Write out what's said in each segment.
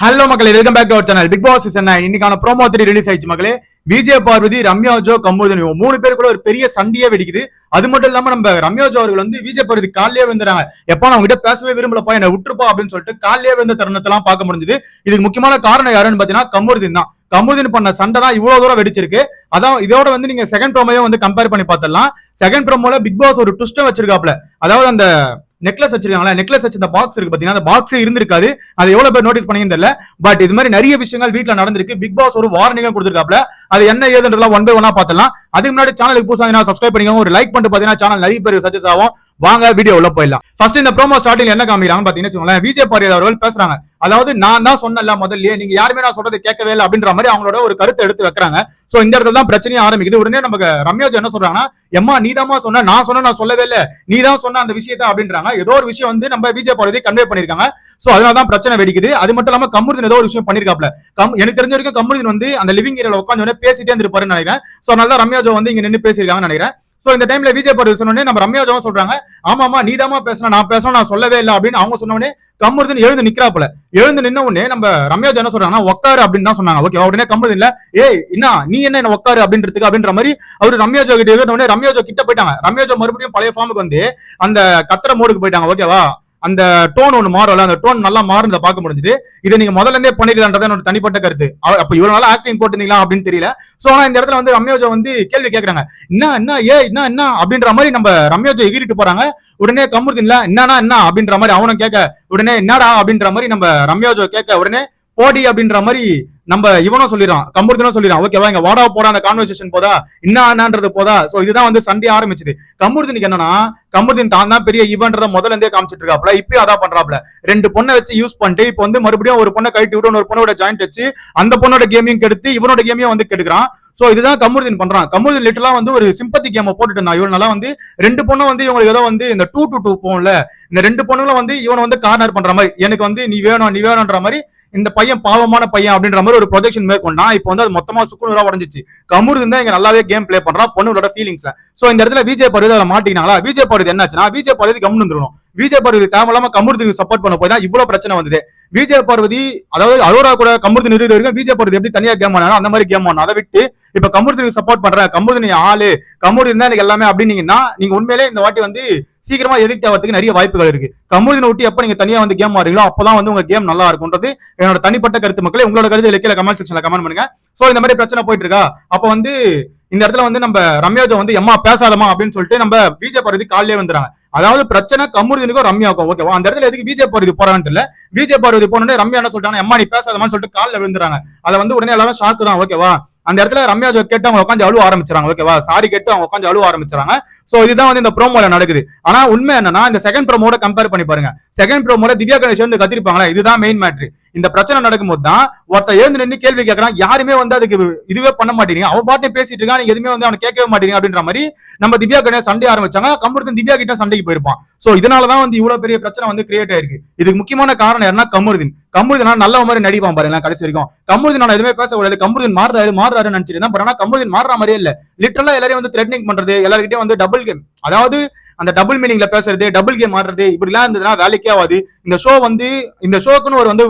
Hello மக்களே welcome back to our channel Big Boss season nine இன்னைக்கான promo three release ஆயிடுச்சு மக்களே. Vijay Parvati Ramya Joe மூணு பேர் கூட ஒரு பெரிய சண்டையே வெடிக்குது. அது மட்டும் இல்லாம நம்ம ரம்யா ஜோ அவர்கள் வந்து விஜய் பார்வதி காலையே விழுந்துறாங்க. எப்ப நான் கிட்ட பேசவே விரும்பலப்பா என்ன விட்டுருப்பா அப்படின்னு சொல்லிட்டு காலையே விழுந்த தருணத்தெல்லாம் பார்க்க முடிஞ்சது. இதுக்கு முக்கியமான காரணம் யாருன்னு பாத்தீங்கன்னா கமுருதீன் தான். கமுருதீன் பண்ண சண்டை தான் இவ்வளவு தூரம் வெடிச்சிருக்கு. அதான் இதோட வந்து நீங்க செகண்ட் ப்ரோமோயும் வந்து கம்பேர் பண்ணி பார்த்தலாம் செகண்ட் ப்ரோமோல பிக் பாஸ் ஒரு ட்விஸ்டும் வச்சிருக்காப்ல அதாவது அந்த நெக்லஸ் வச்சிருக்காங்களா நெக்லஸ் வச்சு இந்த பாக்ஸ் இருக்கு பாத்தீங்கன்னா அந்த பாக்ஸே இருந்திருக்காது. அது எவ்வளவு பேர் நோட்டீஸ் பண்ணீங்கன்னு தெரியல பட் இது மாதிரி நிறைய விஷயங்கள் வீட்டுல நடந்திருக்கு. பிக் பாஸ் ஒரு வார்னிங்கும் கொடுத்திருக்காப்ல. அது என்ன ஏதுன்றதுலாம் ஒன் பை ஒன்னா பாத்தலாம் அதுக்கு முன்னாடி சேனலுக்கு புதுசாக சப்ஸ்கிரைப் பண்ணிக்கோங்க. ஒரு லைக் பண்ணிட்டு பாத்தீங்கன்னா சேனல் நிறைய பேர் சஜஸ் ஆகும். வாங்க வீடியோ உள்ள போயிடலாம். ஃபர்ஸ்ட் இந்த ப்ரோமோ ஸ்டார்டிங் என்ன காமிக்கிறாங்க பாத்தீங்கன்னா வச்சுக்கோங்களேன் விஜய் பாரியர் அவர்கள் பேசுறாங்க. அதாவது நான் தான் சொன்னல முதல்லயே நீங்க யாருமே நான் சொல்றது கேட்கவே இல்லை அப்படின்ற மாதிரி அவங்களோட ஒரு கருத்தை எடுத்து வைக்கிறாங்க. சோ இந்த இடத்துல தான் பிரச்சனையே ஆரம்பிக்குது. உடனே நமக்கு ரம்யாஜ் என்ன சொல்றாங்கன்னா எம்மா நீ சொன்ன நான் சொன்ன நான் சொல்லவே இல்லை. நீ தான் சொன்ன அந்த விஷயத்த அப்படின்றாங்க. ஏதோ ஒரு விஷயம் வந்து நம்ம விஜய் பாரதி கன்வே பண்ணிருக்காங்க சோ அதனால தான் பிரச்சனை வெடிக்குது. அது மட்டும் இல்லாம கமுருதன் ஏதோ ஒரு விஷயம் பண்ணிருக்காப்ல கம் எனக்கு தெரிஞ்ச வரைக்கும் கமுருதன் வந்து அந்த லிவிங் ஏரியால உட்காந்து உடனே பேசிட்டே இருந்திருப்பாருன்னு நினைக்கிறேன். சோ அதனால தான் ரம்யாஜோ வந்து இங்க நின்று பேசியிருக்காங்கன்னு நினைக்கிறேன். சோ இந்த டைம்ல விஜய் பாரதி சொன்னோடனே நம்ம ரம்யாஜாவும் சொல்றாங்க ஆமாமா நீ தாமா பேசணும் நான் பேசணும் நான் சொல்லவே இல்லை அப்படின்னு அவங்க சொன்ன உடனே எழுந்து நிக்கிறாப்புல. எழுந்து நின்ன உடனே நம்ம ரம்யாஜா என்ன சொல்றாங்கன்னா உட்காரு அப்படின்னு தான் சொன்னாங்க. ஓகே உடனே கமுருதன் இல்ல ஏய் என்ன நீ என்ன என்ன உக்காரு அப்படின்றதுக்கு அப்படின்ற மாதிரி அவரு ரம்யாஜோ கிட்ட எழுதின உடனே ரம்யாஜோ கிட்ட போயிட்டாங்க. ரம்யாஜோ மறுபடியும் பழைய ஃபார்முக்கு வந்து அந்த கத்திர மோடுக்கு போயிட்டாங்க. ஓகேவா அந்த டோன் ஒன்று மாறல அந்த டோன் நல்லா மாறுனதை பார்க்க முடிஞ்சுது. இதை நீங்க முதல்ல இருந்தே பண்ணிடலான்றது என்னோட தனிப்பட்ட கருத்து. அவ- அப்ப இவ்வளவு நாள் ஆக்டிங் போட்டுருந்தீங்களா அப்படின்னு தெரியல. சோ ஆனா இந்த இடத்துல வந்து ரம்யோஜா வந்து கேள்வி கேட்கறாங்க என்ன என்ன ஏ என்ன என்ன? அப்படின்ற மாதிரி நம்ம ரம்யோஜா எகிரிட்டு போறாங்க. உடனே கமுருதின்ல என்னன்னா என்ன? அப்படின்ற மாதிரி அவனும் கேட்க உடனே என்னடா? அப்படின்ற மாதிரி நம்ம ரம்யாஜோ கேட்க உடனே போடி அப்படின்ற மாதிரி நம்ம இவனும் சொல்லிடுறான் கமுருதனும் சொல்லிடுறான் ஓகேவா இங்க வாடா போடா அந்த கான்வர்சேஷன் போதா என்ன என்னன்றது போதா சோ இதுதான் வந்து சண்டே ஆரம்பிச்சது. கமுருதனுக்கு என்னன்னா கமுருதன் தான் தான் பெரிய இவன்றத முதல்ல இருந்தே காமிச்சிட்டு இருக்காப்ல இப்பயும் அதான் பண்றாப்ல ரெண்டு பொண்ணை வச்சு யூஸ் பண்ணிட்டு இப்போ வந்து மறுபடியும் ஒரு பொண்ணை கழட்டி விட்டு ஒரு பொண்ணோட ஜாயிண்ட் வச்சு அந்த பொண்ணோட கேமையும் கெடுத்து இவனோட கேமையும் வந்து கெடுக்கிறான். சோ இதுதான் கமுருதன் பண்றான். கமுருதன் லிட்டலா வந்து ஒரு சிம்பத்தி கேமை போட்டுட்டு இருந்தான். இவன் நல்லா வந்து ரெண்டு பொண்ணும் வந்து இவங்களுக்கு ஏதோ வந்து இந்த டூ டு டூ போகும்ல இந்த ரெண்டு பொண்ணுங்களும் வந்து இவனை வந்து கார்னர் பண்ற மாதிரி எனக்கு வந்து நீ வேணும் நீ வேணும்ன்ற மாதிரி இந்த பையன் பாவமான பையன் அப்படின்ற மாதிரி ஒரு ப்ரொஜெக்ஷன் மேற்கொண்டான். இப்போ வந்து அது மொத்தமா சுக்குநூறா உடஞ்சிச்சு. கமூர் தான் இங்க நல்லாவே கேம் ப்ளே பண்றான். பொண்ணுங்களோட ஃபீலிங்ஸ்ல சோ இந்த இடத்துல விஜய் பருவதி அதை மாட்டினாங்களா விஜய் பருவதி என்னாச்சுன்னா விஜய் பருவதி கம்னு வந்துடணும் விஜய் பார்வதி தேவையில்லாம கமுருதனுக்கு சப்போர்ட் பண்ண போய் தான் இவ்வளவு பிரச்சனை வந்தது. விஜய் பார்வதி அதாவது அரோரா கூட கமுருதன் இருக்கிற வரைக்கும் விஜய் பார்வதி எப்படி தனியா கேம் ஆனாலும் அந்த மாதிரி கேம் ஆனா அதை விட்டு இப்ப கமுருதனுக்கு சப்போர்ட் பண்றேன் கமுருதன் ஆளு கமுருதன் தான் எனக்கு எல்லாமே அப்படின்னீங்கன்னா நீங்க உண்மையிலே இந்த வாட்டி வந்து சீக்கிரமா எடிக்ட் ஆகிறதுக்கு நிறைய வாய்ப்புகள் இருக்கு. கமுருதனை விட்டு எப்ப நீங்க தனியா வந்து கேம் ஆடுறீங்களோ அப்பதான் வந்து உங்க கேம் நல்லா இருக்கும்ன்றது என்னோட தனிப்பட்ட கருத்து மக்களே. உங்களோட கருத்து இலக்கியில கமெண்ட் செக்ஷன்ல கமெண்ட் பண்ணுங்க. சோ இந்த மாதிரி பிரச்சனை போயிட்டு இருக்கா அப்ப வந்து இந்த இடத்துல வந்து நம்ம ரம்யாஜா வந்து எம்மா பேசாதமா அப்படின்னு சொல்லிட்டு நம்ம பிஜே பார்வதி காலையே வந்துறாங்க அதாவது பிரச்சனை கமுருதனுக்கும் ரம்யாவுக்கும் ஓகேவா அந்த இடத்துல எதுக்கு பிஜே பார்வதி போறான்னு இல்ல பிஜே பார்வதி போனோடனே ரம்யா என்ன சொல்லிட்டாங்க எம்மா நீ பேசாதமான்னு சொல்லிட்டு காலில் விழுந்துறாங்க அதை வந்து உடனே எல்லாரும் ஷாக்கு தான் ஓகேவா அந்த இடத்துல ரம்யா ஜோ கேட்டு அவங்க உட்காந்து அழுவ ஆரம்பிச்சாங்க ஓகேவா சாரி கேட்டு அவங்க உட்காந்து அழுவ ஆரம்பிச்சாங்க சோ இதுதான் வந்து இந்த ப்ரோமோல நடக்குது. ஆனா உண்மை என்னன்னா இந்த செகண்ட் ப்ரோமோட கம்பேர் பண்ணி பாருங்க. செகண்ட் ப்ரோமோட திவ்யா கணேஷ் வந்து கத்திருப்பாங்களா? இதுதான் மெயின் மேட்ரு இந்த பிரச்சனை நடக்கும்போது தான் ஒருத்தர் எழுந்து நின்று கேள்வி கேட்கறான் யாருமே வந்து அதுக்கு இதுவே பண்ண மாட்டீங்க அவன் பாட்டே பேசிட்டு இருக்கான் நீங்க எதுவுமே வந்து அவனை கேட்கவே மாட்டீங்க அப்படின்ற மாதிரி நம்ம திவ்யா கணேஷ் சண்டை ஆரம்பிச்சாங்க. கமருதன் திவ்யா கிட்ட சண்டைக்கு போயிருப்பான். சோ இதனாலதான் வந்து இவ்வளவு பெரிய பிரச்சனை வந்து கிரியேட் ஆயிருக்கு. இதுக்கு முக்கியமான காரணம் யாருன்னா கமருதன் கமருதன் நல்ல மாதிரி நடிப்பான் பாருங்க கடைசி வரைக்கும். கமருதன் நான் எதுவுமே பேசக்கூடாது கமருதீன் மாறுறாரு மாறுறாரு நினைச்சிட்டு பட் ஆனா கமருதீன் மாறுற மாதிரியே இல்ல. லிட்டரலா எல்லாரையும் வந்து த்ரெட்னிங் பண்றது எல்லாருக்கிட்டே வந்து டபுள் கேம் அதாவது அந்த டபுள் மீனிங்ல பேசுறது டபுள் கேம் ஆடுறது இப்படிலாம் இருந்ததுன்னா வேலைக்கே ஆகாது. இந்த ஷோ வந்து இந்த ஷோக்குன்னு ஒரு வந்து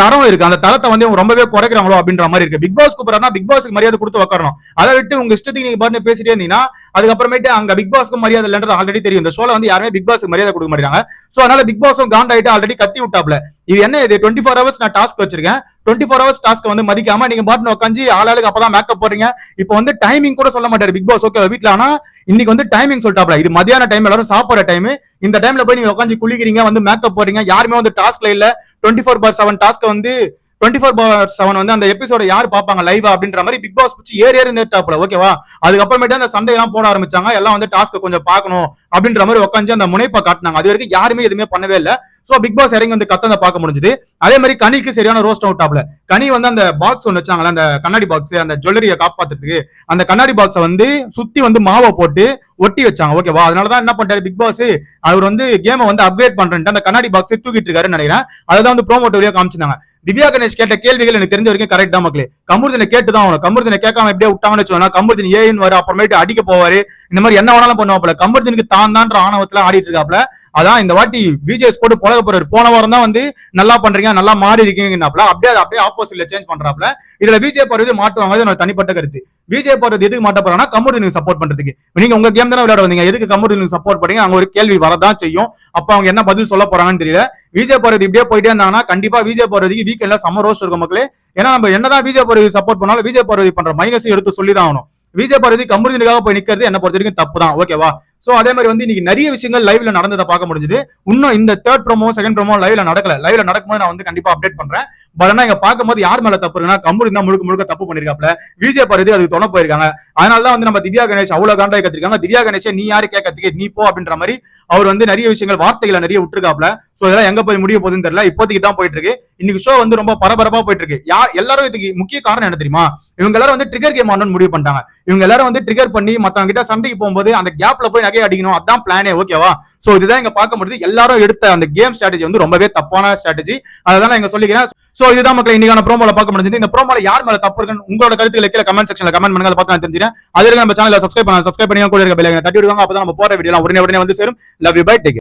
தரம் இருக்கு. அந்த தரத்தை வந்து இவங்க ரொம்பவே குறைக்கிறாங்களோ அப்படின்ற மாதிரி இருக்கு. பிக் பாஸ் கூப்பிடறா பிக் பாஸ்க்கு மரியாதை கொடுத்து உட்காரணும் அதை விட்டு உங்க இஷ்டத்துக்கு நீங்க பாட்டு பேசிட்டே இருந்தீங்கன்னா அதுக்கப்புறமேட்டு அங்க பிக் பாஸ்க்கு மரியாதை இல்லைன்றது ஆல்ரெடி தெரியும். இந்த ஷோல வந்து யாருமே பிக் பாஸ்க்கு மரியாதை கொடுக்க மாட்டாங்க சோ அதனால பிக் பாஸும் காண்ட் ஆயிட்டு ஆல்ரெடி கத்தி விட்டாப்ல இது என்ன இது? டுவெண்ட்டி ஃபோர் ஹவர்ஸ் நான் டாஸ்க் வச்சிருக்கேன். டுவெண்ட்டி ஃபோர் ஹவர்ஸ் டாஸ்க் வந்து மதிக்காம நீங்க பாட்டு உட்காந்து ஆளாளுக்கு அப்பதான் மேக்கப் போறீங்க இப்போ வந்து டைமிங் கூட சொல்ல மாட்டாரு பிக் பாஸ் ஓகே வீட்டுல ஆனா இன்னைக்கு வந்து டைமிங் சொல்லிட்டாப்ல இது மதியான டைம் எல்லாரும் சாப்பிடுற டைம் இந்த டைம்ல போய் நீங்க உட்காந்து குளிக்கிறீங்க வந்து மேக்கப் போறீங்க யாருமே வந்து டாஸ்க்ல இல்ல. டுவெண்ட்டி ஃபோர் பார் செவன் டாஸ்க்கை வந்து டுவெண்ட்டி ஃபோர் பார் செவன் வந்து அந்த எபிசோட யார் பார்ப்பாங்க? லைவா அப்படின்ற மாதிரி பிக் பாஸ் பிடிச்சி ஏறி ஏறி நேர்டாப்ல ஓகேவா அதுக்கப்புறமேட்டு அந்த சண்டை எல்லாம் போட ஆரம்பிச்சாங்க. எல்லாம் வந்து டாஸ்க்கு கொஞ்சம் பார்க்கணும் அப்படின்ற மாதிரி உட்காந்து அந்த முனைப்பை காட்டினாங்க. அது வரைக்கும் யாருமே எதுவுமே பண்ணவே இல்லை. சோ பிக் பாஸ் இறங்கி வந்து கத்தந்த பார்க்க முடிஞ்சது. அதே மாதிரி கனிக்கு சரியான ரோஸ்ட் அவுட் ஆப்ல கனி வந்து அந்த பாக்ஸ் ஒன்று வச்சாங்களா அந்த கண்ணாடி பாக்ஸ் அந்த ஜுவல்லரியை காப்பாத்துறதுக்கு. அந்த கண்ணாடி பாக்ஸை வந்து சுத்தி வந்து மாவை போட்டு ஒட்டி வச்சாங்க. ஓகேவா அதனாலதான் என்ன பண்ணிட்டாரு பிக் பாஸ் அவர் வந்து கேமை வந்து அப்கிரேட் பண்றேன் அந்த கண்ணாடி பாக்ஸ் தூக்கிட்டு இருக்காருன்னு நினைக்கிறேன். அதான் வந்து ப்ரோமோட் வழியா காமிச்சிருந்தாங்க. திவ்யா கணேஷ் கேட்ட கேள்விகள் எனக்கு தெரிஞ்ச வரைக்கும் கரெக்ட் தான் மக்களே. கமுருதனை கேட்டு தான் ஆகணும். கமுருதனை கேட்காம எப்படியே விட்டாங்கன்னு வச்சுக்கோங்க கமுருதன் ஏன்னு வரும் அப்புறமேட்டு அடிக்க போவாரு. இந்த மாதிரி என்ன வேணாலும் பண்ணுவாப்ல கமுருதனுக்கு தான் தான்ற ஆணவத்துல ஆடிட்டு இருக்காப்ல அதான் இந்த வாட்டி பிஜேஎஸ் போட்டு பழக போறாரு. போன வாரம் தான் வந்து நல்லா பண்றீங்க நல்லா மாறி இருக்கீங்கன்னாப்ல அப்படியே அதை அப்படியே ஆப்போசிட்ல சேஞ்ச் பண்றாப்ல இதுல விஜய் பார்வதி மாட்டுவாங்க என்னோட தனிப்பட்ட கருத்து. விஜய் பார்வதி எதுக்கு மாட்ட போறாங்கன்னா கம்முடி சப்போர்ட் பண்றதுக்கு. நீங்க உங்க கேம் தானே விளையாட வந்தீங்க எதுக்கு கம்முடி சப்போர்ட் பண்ணீங்க அங்க ஒரு கேள்வி வரதான் செய்யும். அப்ப அவங்க என்ன பதில் சொல்ல போறாங்கன்னு தெரியல. விஜய் பார்வதி இப்படியே போயிட்டே இருந்தாங்கன்னா கண்டிப்பா விஜய் பார்வதிக்கு வீக்கெண்ட்ல சம ரோஸ் இருக்கும் மக்களே. ஏன்னா நம்ம என்னதான் விஜய் பார்வதி சப்போர்ட் பண்ணாலும் விஜய் பார்வதி பண்ற மைனஸ் எடுத்து சொல்லி தான் ஆகணும் விஜய் பார்வதி கம்பெனிக்காக போய் நிக்கிறது என்ன பொறுத்த வரைக்கும் தப்பு தான் ஓகேவா சோ அதே மாதிரி வந்து இன்னைக்கு நிறைய விஷயங்கள் லைவ்ல நடந்ததை பார்க்க முடிஞ்சது. இன்னும் இந்த தேர்ட் ப்ரோமோ செகண்ட் ப்ரோமோ லைவ்ல நடக்கல. லைவ்ல நடக்கும்போது நான் வந்து கண்டிப்பா அப்டேட் பண்றேன். பட் ஆனா இங்க பார்க்கும்போது யார் மேல தப்பு இருக்குன்னா கம்பெனி தான் முழுக்க முழுக்க தப்பு பண்ணிருக்காப்ல விஜய் பார்வதி அதுக்கு தொண போயிருக்காங்க. அதனால தான் வந்து நம்ம திவ்யா கணேஷ் அவ்வளவு காண்டாக கத்திருக்காங்க. திவ்யா கணேஷ் நீ யாரு கேட்கறதுக்கு நீ போ அப்படின்ற மாதிரி அவர் வந்து நிறைய விஷயங்கள் வார்த்தைகளை நிறைய விட்டுருக்காப்ல சோ இதெல்லாம் எங்க போய் முடிய போகுதுன்னு தெரியல. இப்போதைக்கு தான் போயிட்டு இருக்கு இன்னைக்கு ஷோ வந்து ரொம்ப பரபரப்பா போயிட்டு இருக்கு யார் எல்லாரும் இதுக்கு முக்கிய காரணம் என்ன தெரியுமா? இவங்க எல்லாரும் வந்து ட்ரிகர் கேம் ஆடணும்னு முடிவு பண்ணிட்டாங்க. இவங்க எல்லாரும் வந்து ட்ரிகர் பண்ணி மத்தவங்க கிட்ட சண்டைக்கு போகும்போது அந்த கேப்ல போய் நகை அடிக்கணும். அதான் பிளானே ஓகேவா சோ இதுதான் இங்க பார்க்க முடியுது. எல்லாரும் எடுத்த அந்த கேம் ஸ்ட்ராட்டஜி வந்து ரொம்பவே தப்பான ஸ்ட்ராட்டஜி அதான் நான் இங்க சொல்லிக்கிறேன். சோ இதுதான் மக்கள் இன்னைக்கான ப்ரோமோல பார்க்க முடிஞ்சது. இந்த ப்ரோமோல யார் மேல தப்பு இருக்குன்னு உங்களோட கருத்துக்களை கீழே கமெண்ட் செக்ஷன்ல கமெண்ட் பண்ணுங்க. அதை பார்த்து நான் தெரிஞ்சுக்கிறேன். அது வரைக்கும் நம்ம சேனல சப்ஸ்கிரைப் பண்ணலாம் சப்ஸ்கிரைப் பண்ணி கூட இருக்க பிள்ளைங்க தட்டி விடுவாங்க. அப்பதான் நம்ம போற வீடியோ உடனே உடனே வந்து சேரும். Love you bye take